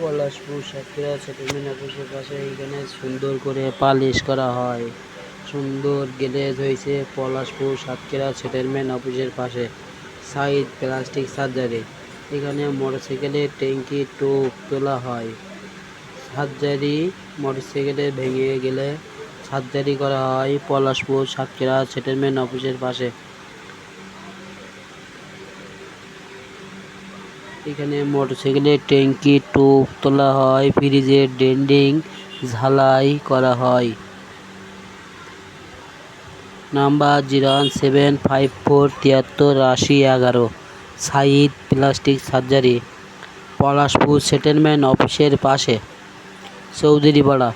Palashpur Satkhira settlement অফিসের পাশে এখানে সুন্দর করে পালিশ করা হয়। সুন্দর গ্যারেজ হয়েছে পলাশপুর সাতক্ষীরা সেটেলমেন্ট অফিসের পাশে। সাইড প্লাস্টিক সার্জারি এখানে মোটরসাইকেলের ট্যাঙ্কি, টোপ তোলা হয়। সার্জারি মোটরসাইকেলে ভেঙে গেলে সার্জারি করা হয় পলাশপুর সাতক্ষীরা সেটেলমেন্ট অফিসের পাশে। এখানে মোটরসাইকেলের ট্যাঙ্কি, টোপ তোলা হয় ফ্রিজের ডেন্ডিং, ঝালাই করা হয়। Number zero one seven five four তিয়াত্তর আশি এগারো, Saeed plastic surgery, Palashpur settlement অফিসের পাশে, চৌধুরীপাড়া।